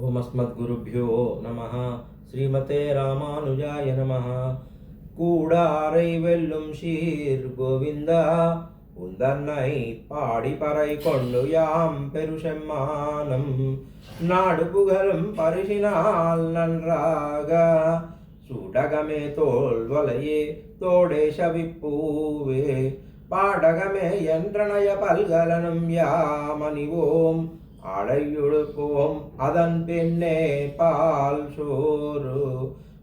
ఓమస్మద్గురుభ్యో నమ శ్రీమతే రామానుజాయ నమ கூடாரை வெல்லும் சீர் கோவிந்தா உந்தன்னை பாடி பறை கொண்டு யாம் பெருசெம்மானம் நாடு புகழும் பரிசினால் நன்றாக சூடகமே தோல் வலையே தோடே சவிப்பூவே பாடகமே என்றனைய பல்கலனும் யாமணிவோம் அடையுழுப்போம் அதன் பின்னே பால் சோறு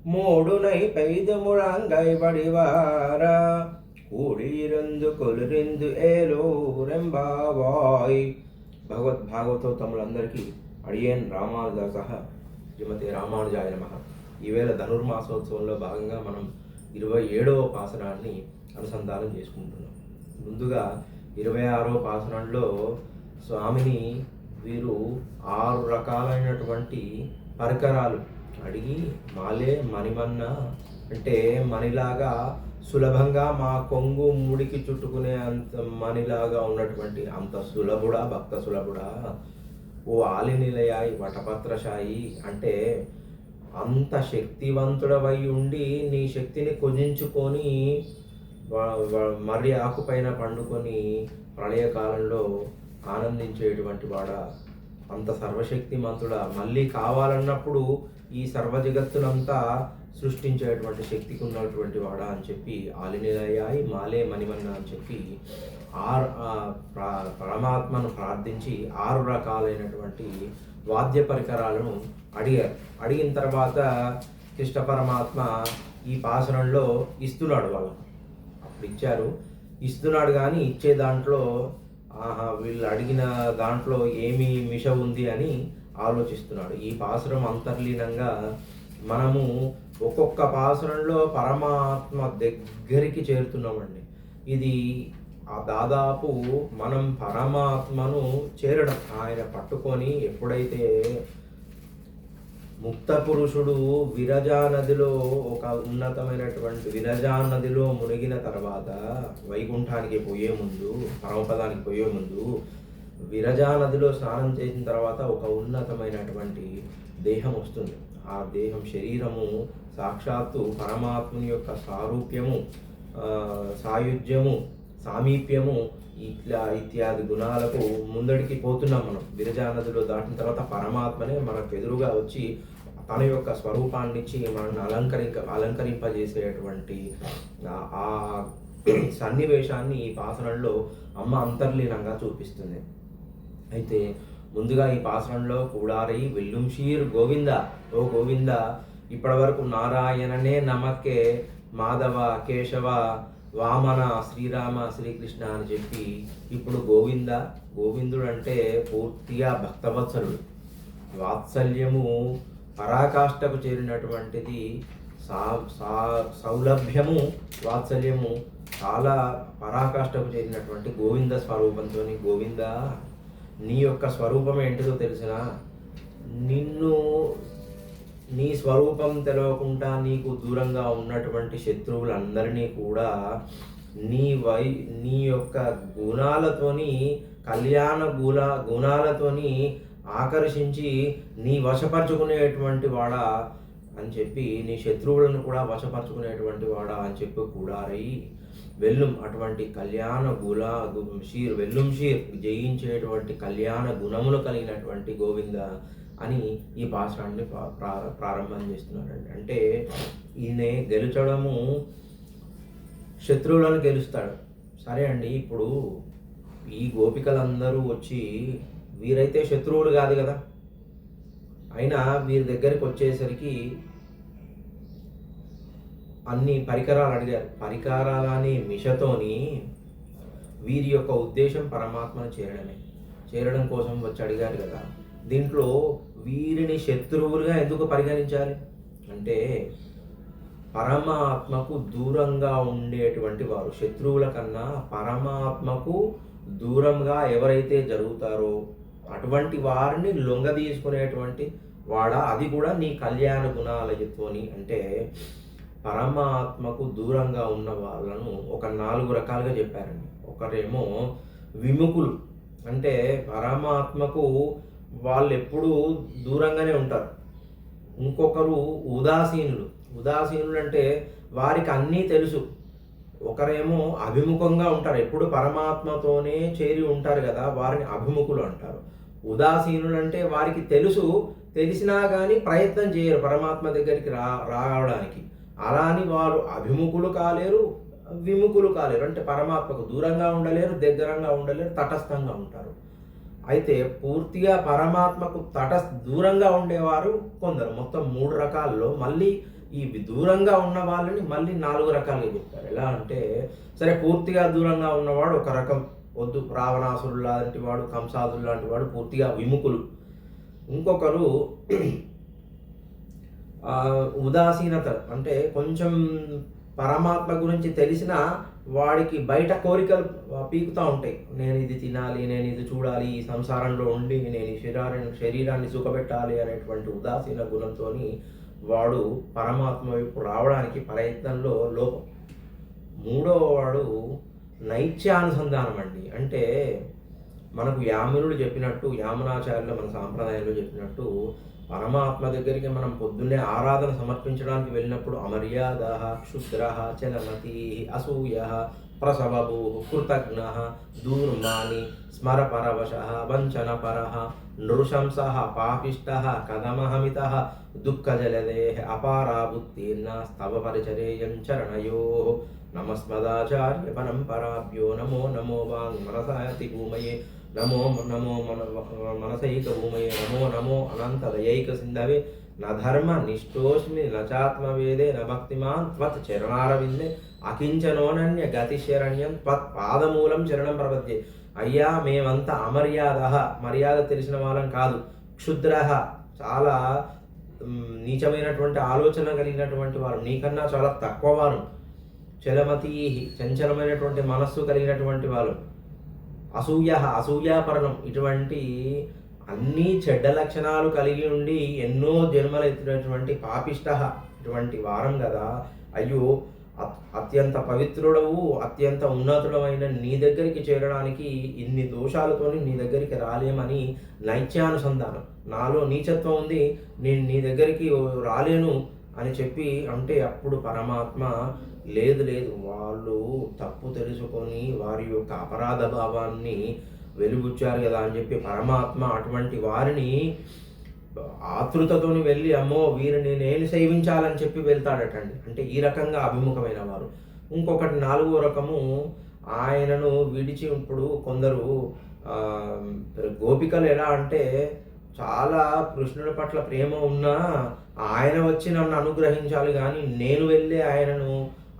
மூடுனை பெய்து முழங்கை வடிவார కూడిరందు కొలిరిందు ఏలోరెంబావాయ్ భగవద్ భాగవతోత్తములందరికీ అడియన్ రామానుజ సహా శ్రీమతి రామానుజాయ నమ ఈవేళ ధనుర్మాసోత్సవంలో భాగంగా మనం ఇరవై ఏడవ పాసనాన్ని అనుసంధానం చేసుకుంటున్నాం ముందుగా ఇరవై ఆరో పాసనంలో స్వామిని వీరు ఆరు రకాలైనటువంటి పరికరాలు. అడిగి మాలే మణిమన్న అంటే మణిలాగా సులభంగా మా కొంగు ముడికి చుట్టుకునే అంత మణిలాగా ఉన్నటువంటి అంత సులభుడా భక్త సులభుడా. ఓ ఆలి నిలయాయి వటపత్రశాయి అంటే అంత శక్తివంతుడవై ఉండి నీ శక్తిని కుజించుకొని మర్రి ఆకుపైన పండుకొని ప్రళయకాలంలో ఆనందించేటువంటి వాడ? అంత సర్వశక్తిమంతుడా? మళ్ళీ కావాలన్నప్పుడు ఈ సర్వ జగత్తునంతా సృష్టించేటువంటి శక్తికి ఉన్నటువంటి వాడా అని చెప్పి ఆలినేలయ్యాయి మాలే మణిమన్న అని చెప్పి ఆరు పరమాత్మను ప్రార్థించి ఆరు రకాలైనటువంటి వాద్య పరికరాలను అడిగారు. అడిగిన తర్వాత కృష్ణ పరమాత్మ ఈ పాసనంలో ఇస్తున్నాడు వాళ్ళకు. అప్పుడు ఇచ్చారు. ఇస్తున్నాడు కానీ ఇచ్చే దాంట్లో ఆహా వీళ్ళు అడిగిన దాంట్లో ఏమి మిష ఉంది అని ఆలోచిస్తున్నాడు. ఈ పాసురం అంతర్లీనంగా మనము ఒక్కొక్క పాసురంలో పరమాత్మ దగ్గరికి చేరుతున్నామండి. ఇది ఆ దాదాపు మనం పరమాత్మను చేరడం ఆయన పట్టుకొని ఎప్పుడైతే ముక్త పురుషుడు విరజా నదిలో ఒక ఉన్నతమైనటువంటి విరజా నదిలో మునిగిన తర్వాత వైకుంఠానికి పోయే ముందు పరమపదానికి పోయే ముందు విరజా నదిలో స్నానం చేసిన తర్వాత ఒక ఉన్నతమైనటువంటి దేహం వస్తుంది. ఆ దేహం శరీరము సాక్షాత్తు పరమాత్ముని యొక్క సారూప్యము సాయుధ్యము సామీప్యము ఇట్లా ఇత్యాది గుణాలకు ముందడికి పోతున్నాం మనం. విరజా నదిలో దాటిన తర్వాత పరమాత్మనే మనకు ఎదురుగా వచ్చి తన యొక్క స్వరూపాన్నిచ్చి మనల్ని అలంకరింక అలంకరింపజేసేటువంటి ఆ- ఆ సన్నివేశాన్ని ఈ పాసనంలో అమ్మ అంతర్లీనంగా చూపిస్తుంది. అయితే ముందుగా ఈ పాసనంలో కూడారై వెల్లుంషీర్ గోవింద ఓ గోవింద ఇప్పటివరకు నారాయణనే నమకే మాధవ కేశవ వామన శ్రీరామ శ్రీకృష్ణ అని చెప్పి ఇప్పుడు గోవింద గోవిందుడు అంటే పూర్తిగా భక్తవత్సలుడు వాత్సల్యము పరాకాష్ఠకు చేరినటువంటిది సా సా సౌలభ్యము వాత్సల్యము చాలా పరాకాష్ఠకు చేరినటువంటి గోవింద స్వరూపంతో గోవింద నీ యొక్క స్వరూపం ఏంటిదో తెలిసిన నిన్ను నీ స్వరూపం తెలవకుండా నీకు దూరంగా ఉన్నటువంటి శత్రువులందరినీ కూడా నీ వై నీ యొక్క గుణాలతోని కళ్యాణ గుణ గుణాలతోని ఆకర్షించి నీ వశపరచుకునేటువంటి వాడా అని చెప్పి నీ శత్రువులను కూడా వశపరచుకునేటువంటి వాడా అని చెప్పి కూడారై. వెల్లుం అటువంటి కళ్యాణ గుల షీర్ వెల్లుం షీర్ జయించేటువంటి కళ్యాణ గుణములు కలిగినటువంటి గోవింద అని ఈ భాషాన్ని ప్రారంభం చేస్తున్నారండి. అంటే ఈయన గెలుచడము శత్రువులను గెలుస్తాడు. సరే అండి ఇప్పుడు ఈ గోపికలందరూ వచ్చి వీరైతే శత్రువులు కాదు కదా. అయినా వీరి దగ్గరికి వచ్చేసరికి అన్ని పరికరాలు అడిగారు. పరికరాలని మిషతోని వీరి యొక్క ఉద్దేశం పరమాత్మను చేరడమే. చేరడం కోసం వచ్చి అడిగారు కదా. దీంట్లో వీరిని శత్రువులుగా ఎందుకు పరిగణించాలి? అంటే పరమాత్మకు దూరంగా ఉండేటువంటి వారు శత్రువుల కన్నా పరమాత్మకు దూరంగా ఎవరైతే జరుగుతారో అటువంటి వారిని లొంగ తీసుకునేటువంటి వాడా? అది కూడా నీ కళ్యాణ గుణాలయతోని అంటే పరమాత్మకు దూరంగా ఉన్న వాళ్ళను ఒక నాలుగు రకాలుగా చెప్పారండి. ఒకరేమో విముఖులు. అంటే పరమాత్మకు వాళ్ళు ఎప్పుడూ దూరంగానే ఉంటారు. ఇంకొకరు ఉదాసీనులు. ఉదాసీనులు అంటే వారికి అన్నీ తెలుసు. ఒకరేమో అభిముఖంగా ఉంటారు. ఎప్పుడు పరమాత్మతోనే చేరి ఉంటారు కదా వారిని అభిముఖులు అంటారు. ఉదాసీనులు అంటే వారికి తెలుసు తెలిసినా కానీ ప్రయత్నం చేయరు పరమాత్మ దగ్గరికి రా రావడానికి. అలా అని వారు అభిముఖులు కాలేరు విముఖులు కాలేరు. అంటే పరమాత్మకు దూరంగా ఉండలేరు దగ్గరంగా ఉండలేరు తటస్థంగా ఉంటారు. అయితే పూర్తిగా పరమాత్మకు తట దూరంగా ఉండేవారు కొందరు. మొత్తం మూడు రకాల్లో మళ్ళీ ఈ దూరంగా ఉన్న వాళ్ళని మళ్ళీ నాలుగు రకాలుగా చెప్తారు ఎలా అంటే సరే పూర్తిగా దూరంగా ఉన్నవాడు ఒక రకం. వద్దు రావణాసురుడు లాంటి వాడు కంసాదులు లాంటి వాడు పూర్తిగా విముఖులు. ఇంకొకరు ఉదాసీనత అంటే కొంచెం పరమాత్మ గురించి తెలిసిన వాడికి బయట కోరికలు పీకుతూ ఉంటాయి. నేను ఇది తినాలి నేను ఇది చూడాలి ఈ సంసారంలో ఉండి నేను ఈ శరీరాన్ని శరీరాన్ని సుఖపెట్టాలి అనేటువంటి ఉదాసీన గుణంతో వాడు పరమాత్మ వైపు రావడానికి ప్రయత్నంలో లోపం. మూడో వాడు నైత్యానుసంధానం అండి. అంటే మనకు యామునుడు చెప్పినట్టు యామునాచార్యులు మన సాంప్రదాయంలో చెప్పినట్టు పరమాత్మ దగ్గరికి మనం పొద్దున్నే ఆరాధన సమర్పించడానికి వెళ్ళినప్పుడు అమర్యాద క్షుద్ర చలమతి అసూయ ప్రసవభూ కృతజ్ఞ దూర్మాని స్మరపరవశ వంచనపర నృశంస పాపిష్ట కథమహమిత దుఃఖజలదే అపారాబుత్తీర్ణ స్తవ పరిచరేయం చరణయో నమస్మదాచార్య పరంపరాభ్యో నమో నమో వాంగ్మనసాయతి భూమయే. నమో నమో మన మనసైక భూమయ నమో నమో అనంత దయైక సింధవే న ధర్మ నిష్ఠోస్మి నచాత్మవేదే న భక్తిమాన్ త్వత్ చరణారవిందే అకించనోనన్య గతి శరణ్యం త్వత్ పాదమూలం చరణం ప్రపద్యే. అయ్యా మేమంతా అమర్యాద మర్యాద తెలిసిన వాళ్ళం కాదు. క్షుద్ర చాలా నీచమైనటువంటి ఆలోచన కలిగినటువంటి వారు. నీకన్నా చాలా తక్కువ వారు. చలమతీ చంచలమైనటువంటి మనస్సు కలిగినటువంటి వాళ్ళు. అసూయ అసూయాపరణం ఇటువంటి అన్ని చెడ్డ లక్షణాలు కలిగి ఉండి ఎన్నో జన్మలు ఎత్తినటువంటి పాపిష్ట ఇటువంటి వారం కదా. అయ్యో అత్యంత పవిత్రుడవు అత్యంత ఉన్నతుడమైన నీ దగ్గరికి చేరడానికి ఇన్ని దోషాలతోని నీ దగ్గరికి రాలేమని నైత్యానుసంధానం. నాలో నీచత్వం ఉంది నేను నీ దగ్గరికి రాలేను అని చెప్పి అంటే అప్పుడు పరమాత్మ లేదు లేదు. వాళ్ళు తప్పు తెలుసుకొని వారి యొక్క అపరాధ భావాన్ని వెలుగుచ్చారు కదా అని చెప్పి పరమాత్మ అటువంటి వారిని ఆతృతతోని వెళ్ళి అమ్మో వీరిని నేను సేవించాలని చెప్పి వెళ్తాడటండి. అంటే ఈ రకంగా అభిముఖమైన వారు. ఇంకొకటి నాలుగో రకము ఆయనను విడిచి ఇప్పుడు కొందరు గోపికలు ఎలా అంటే చాలా కృష్ణుడి పట్ల ప్రేమ ఉన్నా ఆయన వచ్చి నన్ను అనుగ్రహించాలి కానీ నేను వెళ్ళి ఆయనను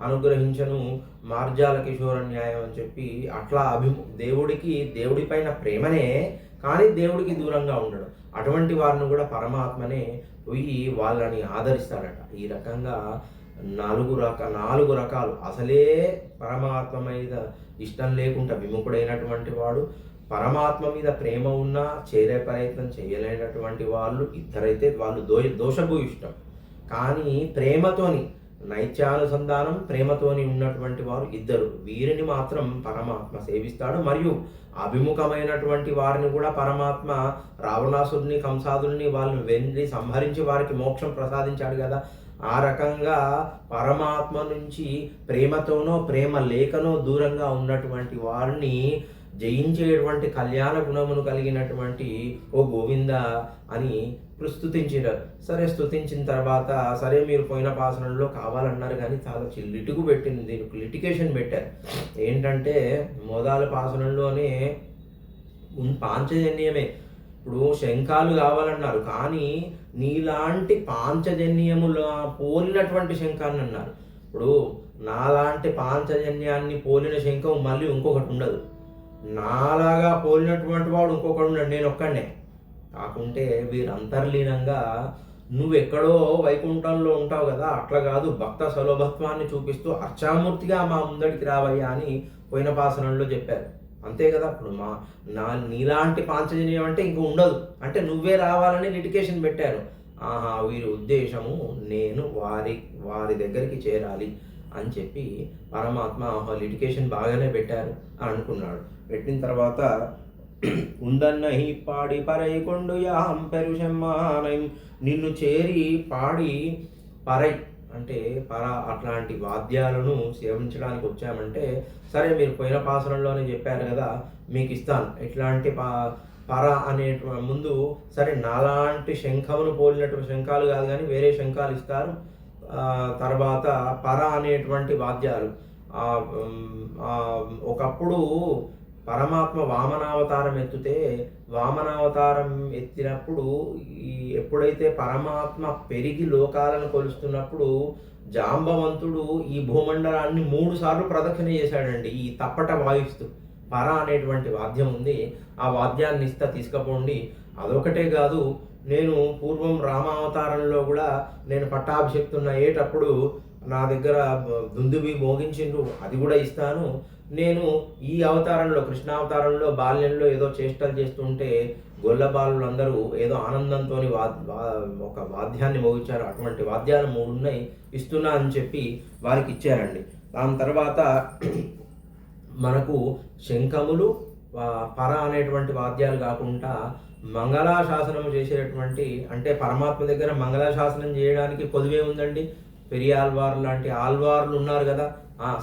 అనుగ్రహించను మార్జాల కిషోర న్యాయం అని చెప్పి అట్లా అభిము దేవుడికి దేవుడి పైన ప్రేమనే కానీ దేవుడికి దూరంగా ఉండడం. అటువంటి వారిని కూడా పరమాత్మనే పోయి వాళ్ళని ఆదరిస్తాడట. ఈ రకంగా నాలుగు రక నాలుగు రకాలు. అసలే పరమాత్మ మీద ఇష్టం లేకుండా విముఖుడైనటువంటి వాడు పరమాత్మ మీద ప్రేమ ఉన్నా చేరే ప్రయత్నం చేయలేనటువంటి వాళ్ళు ఇద్దరైతే వాళ్ళు దో దోషభూయిష్టం. కానీ ప్రేమతోని నైత్యానుసంధానం ప్రేమతోని ఉన్నటువంటి వారు ఇద్దరు. వీరిని మాత్రం పరమాత్మ సేవిస్తాడు మరియు అభిముఖమైనటువంటి వారిని కూడా పరమాత్మ రావణాసుడిని కంసాదుల్ని వాళ్ళని వెళ్ళి సంహరించి వారికి మోక్షం ప్రసాదించాడు కదా. ఆ రకంగా పరమాత్మ నుంచి ప్రేమతోనో ప్రేమ లేకనో దూరంగా ఉన్నటువంటి వారిని జయించేటువంటి కళ్యాణ గుణమును కలిగినటువంటి ఓ గోవింద అని ప్రస్తుతించినారు సరే స్తుతించిన తర్వాత సరే మీరు పోయిన పాసనంలో కావాలన్నారు కానీ చాలా చి- లిటుకు పెట్టింది. దీనికి లిటికేషన్ పెట్టారు. ఏంటంటే మోదాల పాసనంలోనే పాంచజన్యమే. ఇప్పుడు శంఖాలు కావాలన్నారు కానీ నీలాంటి పాంచజన్యముల పోలినటువంటి శంఖాన్ని అన్నారు. ఇప్పుడు నాలాంటి పాంచజన్యాన్ని పోలిన శంఖం మళ్ళీ ఇంకొకటి ఉండదు. నాలాగా పోలినటువంటి వాడు ఇంకొకడు ఉన్నాడు. నేను ఒక్కడనే. కాకుంటే వీరు అంతర్లీనంగా నువ్వు ఎక్కడో వైకుంఠంలో ఉంటావు కదా అట్లా కాదు. భక్త సలోభత్వాన్ని చూపిస్తూ అర్చామూర్తిగా మా ముందడికి రావయ్యా అని పోయిన పాసనంలో చెప్పారు. అంతే కదా అప్పుడు మా నా నీలాంటి పాంచజన్యం అంటే ఇంక ఉండదు. అంటే నువ్వే రావాలని లిటికేషన్ పెట్టారు. ఆహా వీరి ఉద్దేశము నేను వారి వారి దగ్గరికి చేరాలి అని చెప్పి పరమాత్మ లిటికేషన్ బాగానే పెట్టారు అని అనుకున్నాడు. పెట్టిన తర్వాత ఉందన్నహి పాడి పరై కొండు యాం నిన్ను చేరి పాడి పరై అంటే పర అట్లాంటి వాద్యాలను సేవించడానికి వచ్చామంటే సరే మీరు పోయిన పాసనంలోనే చెప్పారు కదా మీకు ఇస్తాను ఇట్లాంటి పా పర అనే ముందు సరే నాలాంటి శంఖమును పోలినటువంటి శంఖాలు కాదు కానీ వేరే శంఖాలు ఇస్తారు. తర్వాత పర అనేటువంటి వాద్యాలు. ఒకప్పుడు పరమాత్మ వామనావతారం ఎత్తితే వామనావతారం ఎత్తినప్పుడు ఈ ఎప్పుడైతే పరమాత్మ పెరిగి లోకాలను కొలుస్తున్నప్పుడు జాంబవంతుడు ఈ భూమండలాన్ని మూడు సార్లు ప్రదక్షిణ చేశాడండి ఈ తప్పట వాయిస్తూ. పర అనేటువంటి వాద్యం ఉంది ఆ వాద్యాన్ని ఇస్తా తీసుకుపోండి. అదొకటే కాదు నేను పూర్వం రామావతారంలో కూడా నేను పట్టాభిషక్తున్న అయ్యేటప్పుడు నా దగ్గర దుందుబి మోగించిండ్రు అది కూడా ఇస్తాను. నేను ఈ అవతారంలో కృష్ణావతారంలో బాల్యంలో ఏదో చేష్టలు చేస్తుంటే గొల్ల బాలులందరూ ఏదో ఆనందంతో వా ఒక వాద్యాన్ని మోగించారు. అటువంటి వాద్యాలు మూడు ఉన్నాయి ఇస్తున్నా అని చెప్పి వారికి ఇచ్చారండి. దాని తర్వాత మనకు శంఖములు పర అనేటువంటి వాద్యాలు కాకుండా మంగళాశాసనం చేసేటటువంటి అంటే పరమాత్మ దగ్గర మంగళాశాసనం చేయడానికి పొదువే ఉందండి. పెరియ లాంటి ఆల్వార్లు ఉన్నారు కదా.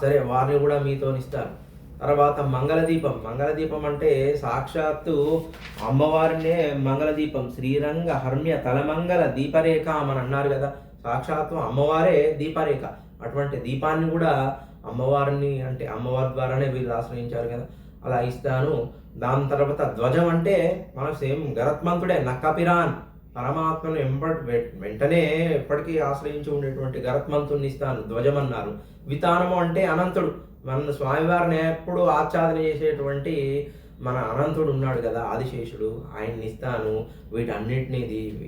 సరే వారిని కూడా మీతో ఇస్తారు తర్వాత మంగళదీపం. మంగళదీపం అంటే సాక్షాత్తు అమ్మవారినే మంగళదీపం. శ్రీరంగ హర్మ్య తలమంగళ దీపరేఖ అని అన్నారు కదా. సాక్షాత్తు అమ్మవారే దీపరేఖ. అటువంటి దీపాన్ని కూడా అమ్మవారిని అంటే అమ్మవారి ద్వారానే వీళ్ళు ఆశ్రయించారు కదా. అలా ఇస్తాను. దాని తర్వాత ధ్వజం అంటే మనం సేమ్ గరత్మంతుడే నక్కపిరాన్. పరమాత్మను ఎంబట్ వె- వెంటనే ఎప్పటికీ ఆశ్రయించి ఉండేటువంటి గరత్మంతుని ఇస్తాను ధ్వజమన్నారు. వితానము అంటే అనంతుడు. మన స్వామివారిని ఎప్పుడు ఆచ్ఛాదన చేసేటువంటి మన అనంతుడు ఉన్నాడు కదా ఆదిశేషుడు. ఆయన్ని ఇస్తాను వీటన్నిటినీ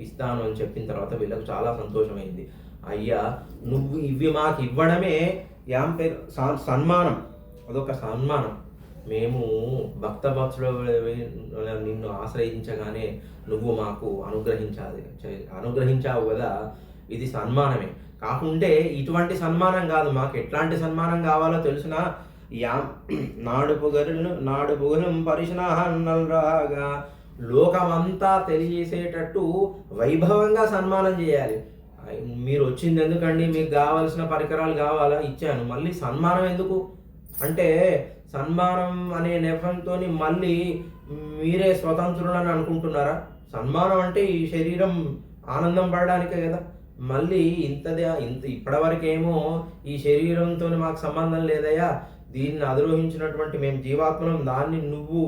ఇస్తాను అని చెప్పిన తర్వాత వీళ్ళకు చాలా సంతోషమైంది. అయ్యా నువ్వు ఇవి మాకు ఇవ్వడమే యాంపే సన్- సన్మానం. అదొక సన్మానం. మేము భక్త భక్తులు నిన్ను ఆశ్రయించగానే నువ్వు మాకు అనుగ్రహించాలి. అనుగ్రహించావు కదా? ఇది సన్మానమే. కాకుంటే ఇటువంటి సన్మానం కాదు. మాకు ఎట్లాంటి సన్మానం కావాలో తెలిసిన? యా నాడు పొగరులు నాడు పొగరం పరిశనాహన్నల్రాగా లోకమంతా తెలియజేసేటట్టు వైభవంగా సన్మానం చేయాలి. మీరు వచ్చింది ఎందుకండి? మీకు కావాల్సిన పరికరాలు కావాలా? ఇచ్చాను. మళ్ళీ సన్మానం ఎందుకు? అంటే సన్మానం అనే నెపంతో మళ్ళీ మీరే స్వతంత్రులని అనుకుంటున్నారా? సన్మానం అంటే ఈ శరీరం ఆనందం పడడానికే కదా. మళ్ళీ ఇంతదే ఇంత ఇప్పటివరకేమో ఈ శరీరంతో మాకు సంబంధం లేదయ్యా. దీన్ని అధిరోహించినటువంటి మేము జీవాత్మలం దాన్ని నువ్వు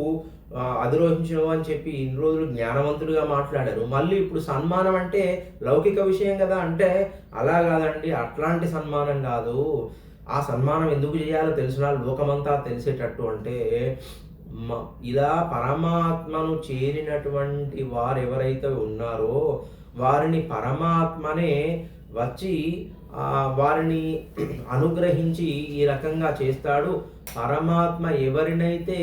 ఆ, అధిరోహించినవు అని చెప్పి ఇన్ని రోజులు జ్ఞానవంతుడిగా మాట్లాడారు. మళ్ళీ ఇప్పుడు సన్మానం అంటే లౌకిక విషయం కదా అంటే అలా కాదండి. అట్లాంటి సన్మానం కాదు. ఆ సన్మానం ఎందుకు చేయాలో తెలిసిన లోకమంతా తెలిసేటట్టు అంటే మ- ఇలా పరమాత్మను చేరినటువంటి వారు ఎవరైతే ఉన్నారో వారిని పరమాత్మనే వచ్చి వారిని అనుగ్రహించి ఈ రకంగా చేస్తాడు. పరమాత్మ ఎవరినైతే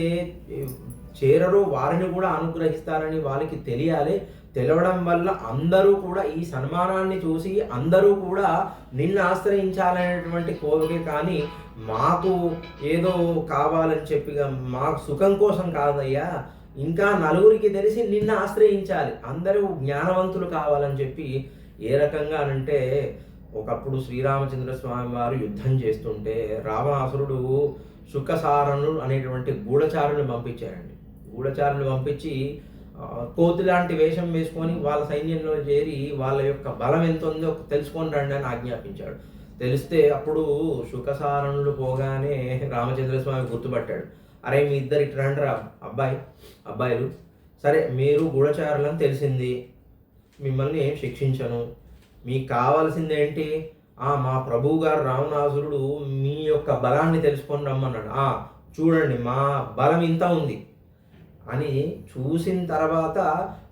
చేరరో వారిని కూడా అనుగ్రహిస్తారని వాళ్ళకి తెలియాలి. తెలవడం వల్ల అందరూ కూడా ఈ సన్మానాన్ని చూసి అందరూ కూడా నిన్ను ఆశ్రయించాలనేటువంటి కోరిక కానీ మాకు ఏదో కావాలని చెప్పిగా మాకు సుఖం కోసం కాదయ్యా. ఇంకా నలుగురికి తెలిసి నిన్ను ఆశ్రయించాలి. అందరూ జ్ఞానవంతులు కావాలని చెప్పి ఏ రకంగా అంటే ఒకప్పుడు శ్రీరామచంద్ర స్వామి వారు యుద్ధం చేస్తుంటే రావణాసురుడు శుకసారను అనేటువంటి గూఢచారుని పంపించారండి. గూఢచారులు పంపించి కోతి లాంటి వేషం వేసుకొని వాళ్ళ సైన్యంలో చేరి వాళ్ళ యొక్క బలం ఎంత ఉందో తెలుసుకొని రండి అని ఆజ్ఞాపించాడు. తెలిస్తే అప్పుడు శుకసారణులు పోగానే రామచంద్ర స్వామి గుర్తుపట్టాడు. అరే మీ ఇద్దరు ఇటు రండి రా అబ్బాయి అబ్బాయిలు. సరే మీరు గూఢచారులని తెలిసింది. మిమ్మల్ని శిక్షించను. మీకు కావాల్సింది ఏంటి మా ప్రభువు గారు రావణాసురుడు మీ యొక్క బలాన్ని తెలుసుకొని రమ్మన్నాడు. చూడండి మా బలం ఇంత ఉంది. అని చూసిన తర్వాత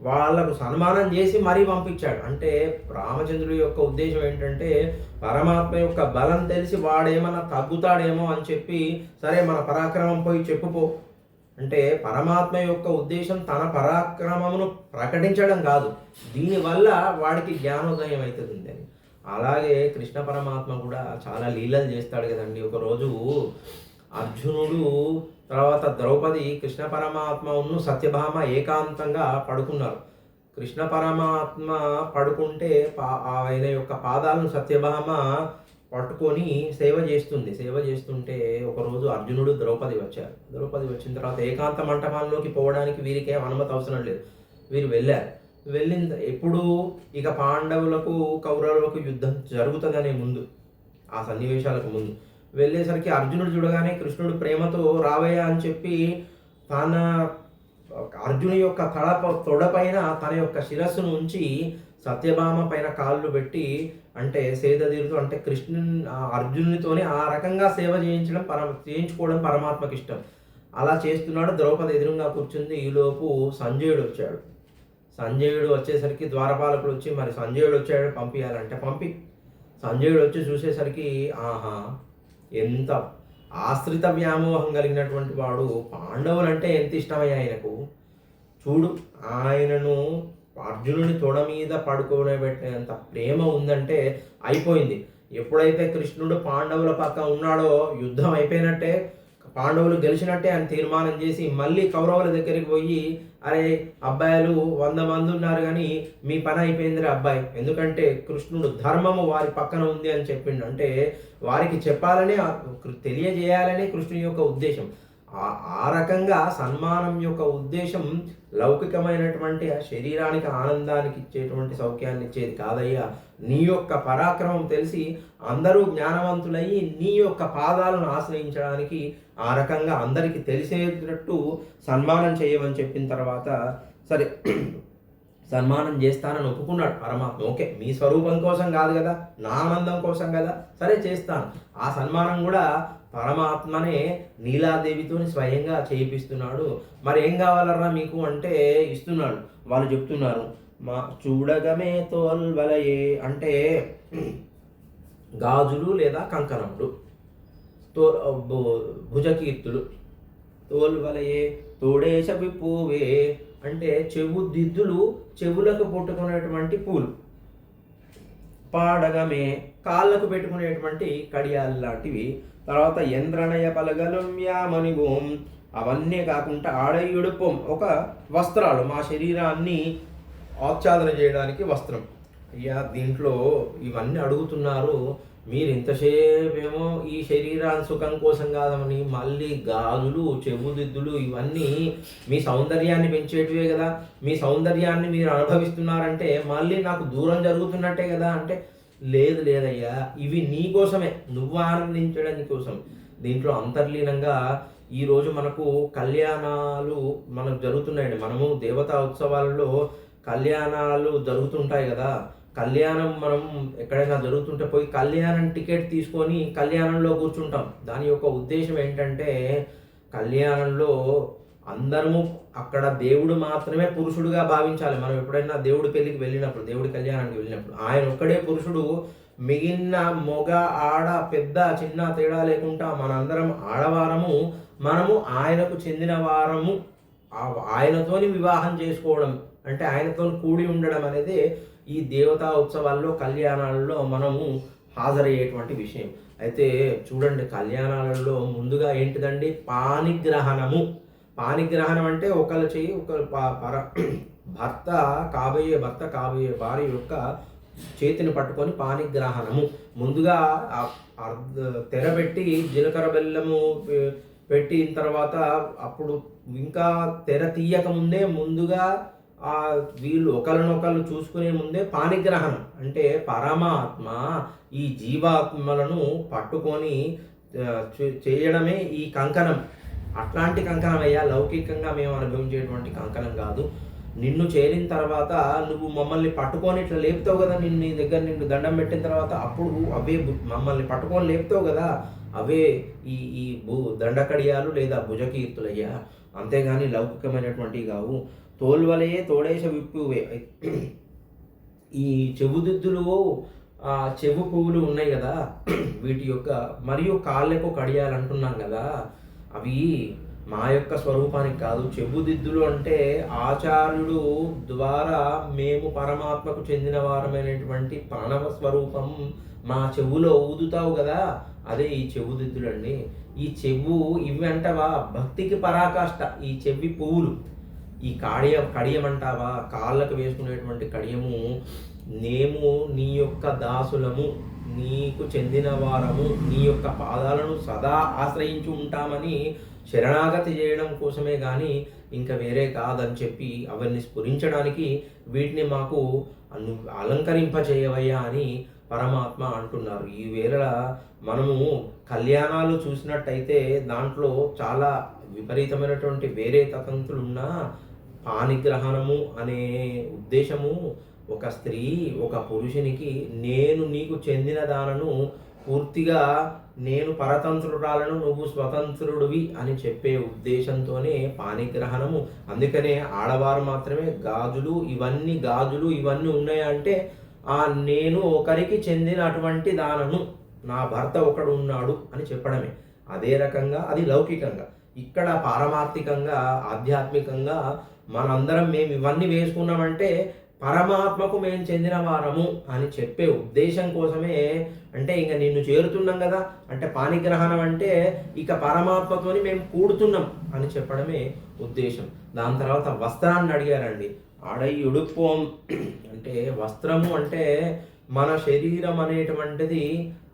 వాళ్ళకు సన్మానం చేసి మరీ పంపించాడు. అంటే రామచంద్రుడి యొక్క ఉద్దేశం ఏంటంటే పరమాత్మ యొక్క బలం తెలిసి వాడేమన్నా తగ్గుతాడేమో అని చెప్పి సరే మన పరాక్రమం పోయి చెప్పుపో. అంటే పరమాత్మ యొక్క ఉద్దేశం తన పరాక్రమమును ప్రకటించడం కాదు. దీనివల్ల వాడికి జ్ఞానోదయం అవుతుంది అలాగే కృష్ణ పరమాత్మ కూడా చాలా లీలలు చేస్తాడు కదండి. ఒకరోజు అర్జునుడు తర్వాత ద్రౌపది కృష్ణ పరమాత్మను సత్యభామ ఏకాంతంగా పడుకున్నారు. కృష్ణ పరమాత్మ పడుకుంటే పా ఆయన యొక్క పాదాలను సత్యభామ పట్టుకొని సేవ చేస్తుంది. సేవ చేస్తుంటే ఒకరోజు అర్జునుడు ద్రౌపది వచ్చారు. ద్రౌపది వచ్చిన తర్వాత ఏకాంత మంటపాల్లోకి పోవడానికి వీరికి ఏం అనుమతి అవసరం లేదు. వీరు వెళ్ళారు. వెళ్ళిన ఎప్పుడు ఇక పాండవులకు కౌరవులకు యుద్ధం జరుగుతుందనే ముందు ఆ సన్నివేశాలకు ముందు. వెళ్ళేసరికి అర్జునుడు చూడగానే కృష్ణుడు ప్రేమతో రావయ్య అని చెప్పి తన అర్జుని యొక్క తల తొడపైన తన యొక్క శిరస్సును ఉంచి సత్యభామ పైన కాళ్ళు పెట్టి అంటే సేద తీరుతూ అంటే కృష్ణు అర్జునునితోనే ఆ రకంగా సేవ చేయించడం పరమ చేయించుకోవడం పరమాత్మకి ఇష్టం. అలా చేస్తున్నాడు. ద్రౌపది ఎదురుగా కూర్చుంది. ఈలోపు సంజయుడు వచ్చాడు. సంజయుడు వచ్చేసరికి ద్వారపాలకుడు వచ్చి మరి సంజయుడు వచ్చాడు పంపించాలంటే పంపి. సంజయుడు వచ్చి చూసేసరికి ఆహా ఎంత ఆశ్రిత వ్యామోహం కలిగినటువంటి వాడు పాండవులంటే ఎంత ఇష్టమయ్యా ఆయనకు? చూడు ఆయనను అర్జునుని తొడ మీద పడుకోబెట్టినంత ప్రేమ ఉందంటే అయిపోయింది. ఎప్పుడైతే కృష్ణుడు పాండవుల పక్క ఉన్నాడో యుద్ధం అయిపోయినట్టే పాండవులు గెలిచినట్టే అని తీర్మానం చేసి మళ్ళీ కౌరవుల దగ్గరికి పోయి అరే అబ్బాయిలు వంద మంది ఉన్నారు కానీ మీ పని అయిపోయిందిరా అబ్బాయి. ఎందుకంటే కృష్ణుడు ధర్మము వారి పక్కన ఉంది అని చెప్పిండు. అంటే వారికి చెప్పాలని తెలియజేయాలని కృష్ణుని యొక్క ఉద్దేశం. ఆ రకంగా సన్మానం యొక్క ఉద్దేశం లౌకికమైనటువంటి ఆ శరీరానికి ఆనందానికి ఇచ్చేటువంటి సౌఖ్యాన్ని ఇచ్చేది కాదయ్యా. నీ యొక్క పరాక్రమం తెలిసి అందరూ జ్ఞానవంతులయ్యి నీ యొక్క పాదాలను ఆశ్రయించడానికి ఆ రకంగా అందరికీ తెలిసేటట్టు సన్మానం చేయమని చెప్పిన తర్వాత సరే సన్మానం చేస్తానని ఒప్పుకున్నాడు పరమాత్మ. ఓకే మీ స్వరూపం కోసం కాదు కదా నా ఆనందం కోసం కదా సరే చేస్తాను. ఆ సన్మానం కూడా పరమాత్మనే నీలాదేవితో స్వయంగా చేయిస్తున్నాడు మరి ఏం కావాలరా మీకు అంటే ఇస్తున్నాడు. వాళ్ళు చెప్తున్నారు మా చూడగమే తోల్వలయే అంటే గాజులు లేదా కంకణములు తో భుజకీర్తులు. తోల్వలయే తోడేశ పూవే అంటే చెవు దిద్దులు చెవులకు పుట్టుకునేటువంటి పూలు. పాడగమే కాళ్ళకు పెట్టుకునేటువంటి కడియాలు లాంటివి. తర్వాత యంద్రణయ పలగలుమ్యామని ఓం అవన్నీ కాకుండా ఆడయుడుపం ఒక వస్త్రాలు మా శరీరాన్ని ఆచ్ఛాదన చేయడానికి వస్త్రం. అయ్యా దీంట్లో ఇవన్నీ అడుగుతున్నారు. మీరు ఇంతసేపు ఏమో ఈ శరీరాన్ని సుఖం కోసం కాదమని మళ్ళీ గాజులు చెవుదిద్దులు ఇవన్నీ మీ సౌందర్యాన్ని పెంచేటివే కదా. మీ సౌందర్యాన్ని మీరు అనుభవిస్తున్నారంటే మళ్ళీ నాకు దూరం జరుగుతున్నట్టే కదా. అంటే లేదు లేదయ్యా ఇవి నీ కోసమే. నువ్వు ఆనందించడానికి కోసం. దీంట్లో అంతర్లీనంగా ఈరోజు మనకు కళ్యాణాలు మనకు జరుగుతున్నాయండి. మనము దేవతా ఉత్సవాలలో కళ్యాణాలు జరుగుతుంటాయి కదా. కళ్యాణం మనం ఎక్కడైనా జరుగుతుంటే పోయి కళ్యాణం టికెట్ తీసుకొని కళ్యాణంలో కూర్చుంటాం. దాని యొక్క ఉద్దేశం ఏంటంటే కళ్యాణంలో అందరము అక్కడ దేవుడు మాత్రమే పురుషుడుగా భావించాలి. మనం ఎప్పుడైనా దేవుడి పెళ్ళికి వెళ్ళినప్పుడు దేవుడి కళ్యాణానికి వెళ్ళినప్పుడు ఆయన ఒక్కడే పురుషుడు. మిగిలిన మొగ ఆడ పెద్ద చిన్న తేడా లేకుండా మనందరం ఆడవారము. మనము ఆయనకు చెందిన వారము. ఆయనతోని వివాహం చేసుకోవడం అంటే ఆయనతో కూడి ఉండడం అనేది ఈ దేవతా ఉత్సవాల్లో కళ్యాణాలలో మనము హాజరయ్యేటువంటి విషయం. అయితే చూడండి కళ్యాణాలలో ముందుగా ఏంటిదండి? పానిగ్రహణము. పానిగ్రహణం అంటే ఒకళ్ళు చెయ్యి ఒకళ్ళు పర భర్త కాబోయే భర్త కాబోయే భార్య యొక్క చేతిని పట్టుకొని పానిగ్రహణము ముందుగా తెరబెట్టి జీలకర్ర బెల్లము పెట్టిన తర్వాత అప్పుడు ఇంకా తెర తీయక ముందే ముందుగా ఆ వీళ్ళు ఒకరినొకరు చూసుకునే ముందే పానిగ్రహణం అంటే పరమాత్మ ఈ జీవాత్మలను పట్టుకొని చేయడమే ఈ కంకణం. అట్లాంటి కంకణం అయ్యా లౌకికంగా మేము అనుభవించేటువంటి కంకణం కాదు. నిన్ను చేరిన తర్వాత నువ్వు మమ్మల్ని పట్టుకొని ఇట్లా లేపుతావు కదా నిన్ను నీ దగ్గర నిన్ను దండం పెట్టిన తర్వాత అప్పుడు అవే మమ్మల్ని పట్టుకొని లేపుతావు కదా అవే ఈ ఈ భూ దండకడియాలు లేదా భుజకీర్తులయ్యా. అంతేగాని లౌకికమైనటువంటివి కావు. తోల్వలే తోడేశ విప్పువే. ఈ చెవుదిద్దులు చెవు పువ్వులు ఉన్నాయి కదా వీటి యొక్క మరియు కాళ్ళకు కడియాలంటున్నాం కదా అవి మా యొక్క స్వరూపానికి కాదు. చెబుదిద్దులు అంటే ఆచార్యుడు ద్వారా మేము పరమాత్మకు చెందిన వారమైనటువంటి ప్రణవ స్వరూపం మా చెవులో ఊదుతావు కదా? అదే ఈ చెవుదిద్దులండి ఈ చెవు ఇవి భక్తికి పరాకాష్ట ఈ చెవి పువ్వులు. ఈ కాడియ కడియం అంటావా కాళ్ళకు వేసుకునేటువంటి కడియము మేము నీ యొక్క దాసులము. నీకు చెందిన వారము నీ యొక్క పాదాలను సదా ఆశ్రయించి ఉంటామని శరణాగతి చేయడం కోసమే కానీ ఇంకా వేరే కాదని చెప్పి అవన్నీ స్ఫురించడానికి వీటిని మాకు అను అలంకరింపజేయవయ్యా అని పరమాత్మ అంటున్నారు. ఈ వేళ మనము కళ్యాణాలు చూసినట్టయితే దాంట్లో చాలా విపరీతమైనటువంటి వేరే తతంతులున్నా పానిగ్రహణము అనే ఉద్దేశము ఒక స్త్రీ ఒక పురుషునికి నేను నీకు చెందిన దానను పూర్తిగా నేను పరతంత్రురాలను నువ్వు స్వతంత్రుడివి అని చెప్పే ఉద్దేశంతోనే పానిగ్రహణము. అందుకనే ఆడవారు మాత్రమే గాజులు ఇవన్నీ గాజులు ఇవన్నీ ఉన్నాయంటే ఆ నేను ఒకరికి చెందినటువంటి దానను నా భర్త ఒకడు ఉన్నాడు అని చెప్పడమే. అదే రకంగా అది లౌకికంగా. ఇక్కడ పారమార్థికంగా ఆధ్యాత్మికంగా మనందరం మేము ఇవన్నీ వేసుకున్నామంటే పరమాత్మకు మేము చెందిన వారము అని చెప్పే ఉద్దేశం కోసమే అంటే ఇంక నిన్ను చేరుతున్నాం కదా అంటే పానిగ్రహణం అంటే ఇక పరమాత్మతోని మేము కూడుతున్నాం అని చెప్పడమే ఉద్దేశం. దాని తర్వాత వస్త్రాన్ని అడిగారండి. ఆడై ఉడుపోం అంటే వస్త్రము అంటే మన శరీరం అనేటువంటిది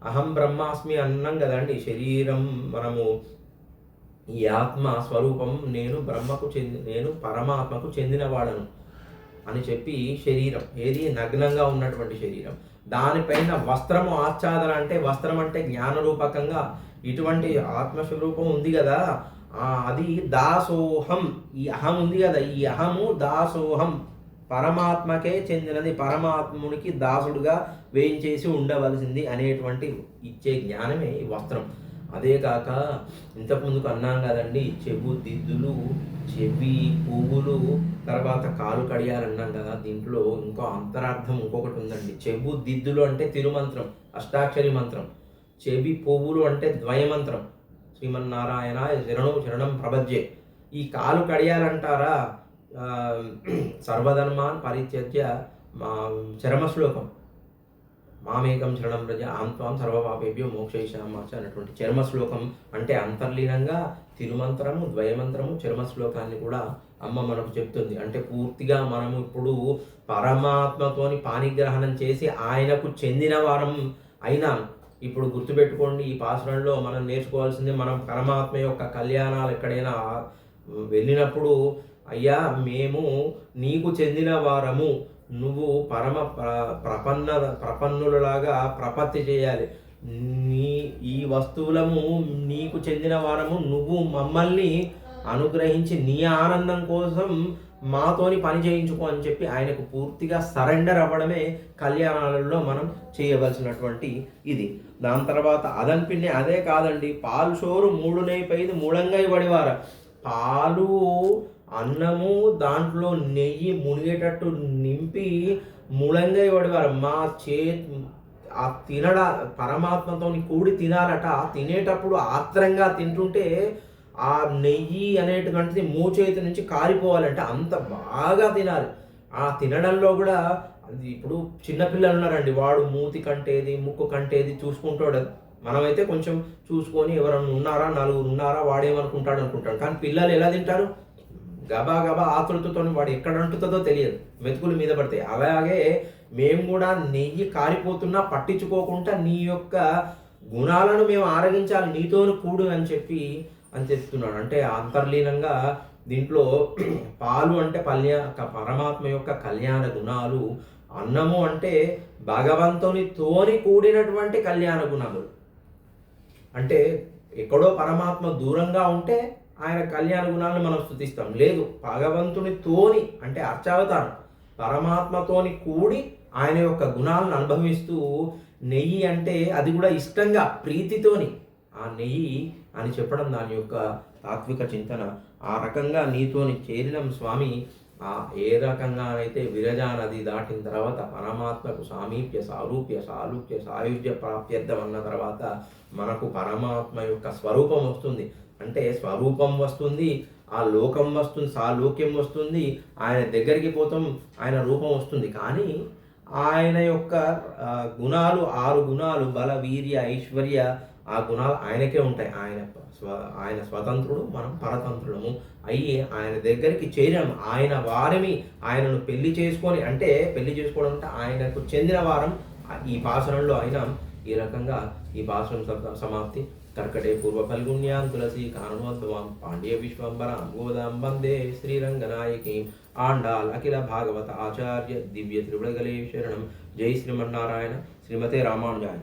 అహం బ్రహ్మాస్మి అన్నాం కదండి. శరీరం మనము ఈ ఆత్మ స్వరూపం నేను బ్రహ్మకు చెంది నేను పరమాత్మకు చెందినవాడను. అని చెప్పి శరీరం ఏది? నగ్నంగా ఉన్నటువంటి శరీరం. దానిపైన వస్త్రము ఆచ్ఛాదన అంటే వస్త్రం అంటే జ్ఞానరూపకంగా ఇటువంటి ఆత్మస్వరూపం ఉంది కదా. అది దాసోహం. ఈ అహం ఉంది కదా. ఈ అహము దాసోహం. పరమాత్మకే చెందినది. పరమాత్మునికి దాసుడుగా వేయించేసి ఉండవలసింది అనేటువంటి ఇచ్చే జ్ఞానమే ఈ వస్త్రం. అదే కాక ఇంతకుముందుకు అన్నాం కదండి చెవు దిద్దులు చెవి పువ్వులు తర్వాత కాలు కడియాలన్నాం కదా దీంట్లో ఇంకో అంతరార్థం ఇంకొకటి ఉందండి. చెవు దిద్దులు అంటే తిరుమంత్రం అష్టాక్షరి మంత్రం. చెవి పువ్వులు అంటే ద్వయమంత్రం. శ్రీమన్నారాయణ శరణం శరణం ప్రపద్యే. ఈ కాలు కడియాలంటారా? సర్వధర్మాన్ పరిత్యజ్య మా చరమ శ్లోకం మామేకం శరణం ప్రజ ఆంత్వాం సర్వపాపేభ్యో మోక్షయిషామాచ అనేటువంటి చర్మ శ్లోకం అంటే అంతర్లీనంగా తిరుమంత్రము ద్వయమంత్రము చర్మ శ్లోకాన్ని కూడా అమ్మ మనకు చెప్తుంది. అంటే పూర్తిగా మనము ఇప్పుడు పరమాత్మతోని పాణిగ్రహణం చేసి ఆయనకు చెందిన వారం అయినా ఇప్పుడు గుర్తుపెట్టుకోండి ఈ పాసురంలో మనం నేర్చుకోవాల్సింది మనం పరమాత్మ యొక్క కళ్యాణాలు ఎక్కడైనా వెళ్ళినప్పుడు అయ్యా మేము నీకు చెందిన వారము నువ్వు పరమ ప్ర- ప్రపన్న ప్రపన్నులలాగా ప్రపత్తి చేయాలి. నీ ఈ వస్తువులము నీకు చెందిన వారము నువ్వు మమ్మల్ని అనుగ్రహించి నీ ఆనందం కోసం మాతోని పని చేయించుకో అని చెప్పి ఆయనకు పూర్తిగా సరెండర్ అవ్వడమే కళ్యాణాలలో మనం చేయవలసినటువంటి ఇది. దాని తర్వాత అదనిపిండి అదే కాదండి. పాలు షోరు మూడు నెయ్యి మూలంగా పడివార పాలు అన్నము దాంట్లో నెయ్యి మునిగేటట్టు నింపి మూలంగా పడేవారు. మా చే ఆ తినడ పరమాత్మతో కూడి తినాలట. తినేటప్పుడు ఆత్రంగా తింటుంటే ఆ నెయ్యి అనేటువంటిది మూచేతి నుంచి కారిపోవాలంటే. అంత బాగా తినాలి. ఆ తినడంలో కూడా అది ఇప్పుడు చిన్నపిల్లలు ఉన్నారండి. వాడు మూతి కంటేది ముక్కు కంటేది చూసుకుంటాడు. మనమైతే కొంచెం చూసుకొని ఎవరన్నా ఉన్నారా నలుగురు ఉన్నారా వాడేమనుకుంటాడు అనుకుంటాడు కానీ పిల్లలు ఎలా తింటారు? గబా గబా ఆతృతతో వాడు ఎక్కడ అంటుతుందో తెలియదు. మెతుకులు మీద పడతాయి అలాగే మేము కూడా నెయ్యి కారిపోతున్నా పట్టించుకోకుండా నీ యొక్క గుణాలను మేము ఆరగించాలి నీతోను కూడు అని చెప్పి అని చెప్తున్నాడు. అంటే అంతర్లీనంగా దీంట్లో పాలు అంటే పల్య పరమాత్మ యొక్క కళ్యాణ గుణాలు అన్నము అంటే భగవంతుని తోని కూడినటువంటి కళ్యాణ గుణములు. అంటే ఎక్కడో పరమాత్మ దూరంగా ఉంటే ఆయన కళ్యాణ గుణాలను మనం స్థుతిస్తాం లేదు భగవంతునితోని అంటే అర్చావతారం పరమాత్మతోని కూడి ఆయన యొక్క గుణాలను అనుభవిస్తూ నెయ్యి అంటే అది కూడా ఇష్టంగా ప్రీతితోని. ఆ నెయ్యి అని చెప్పడం దాని యొక్క తాత్విక చింతన. ఆ రకంగా నీతోని చేరినం స్వామి. ఆ ఏ రకంగానైతే విరజా నది దాటిన తర్వాత పరమాత్మకు సామీప్య సారూప్య సారూప్య సాయుధ్య ప్రాప్త్యర్థం అన్న తర్వాత మనకు పరమాత్మ యొక్క స్వరూపం వస్తుంది. అంటే స్వరూపం వస్తుంది ఆ లోకం వస్తుంది సాలోక్యం వస్తుంది ఆయన దగ్గరికి పోతాం ఆయన రూపం వస్తుంది. కానీ ఆయన యొక్క గుణాలు ఆరు గుణాలు బల వీర్య ఐశ్వర్య ఆ గుణాలు ఆయనకే ఉంటాయి. ఆయన స్వ ఆయన స్వతంత్రుడు మనం పరతంత్రులము. అయ్యి ఆయన దగ్గరికి చేరాం. ఆయన వారమి ఆయనను పెళ్ళి చేసుకొని అంటే పెళ్ళి చేసుకోవడం అంటే ఆయనకు చెందిన వారం ఈ భాషణంలో అయినా ఈ రకంగా ఈ భాషణం సమాప్తి. కర్కటే పూర్వ ఫల్గుణ్యాం తులసి కానుమోద్భవం పాండ్య విశ్వంబరాం గోదాం వందే శ్రీరంగనాయకీ ఆండాల్ అఖిల భాగవత ఆచార్య దివ్య త్రివృగలే శరణం జై శ్రీమన్నారాయణ శ్రీమతే రామానుజాయ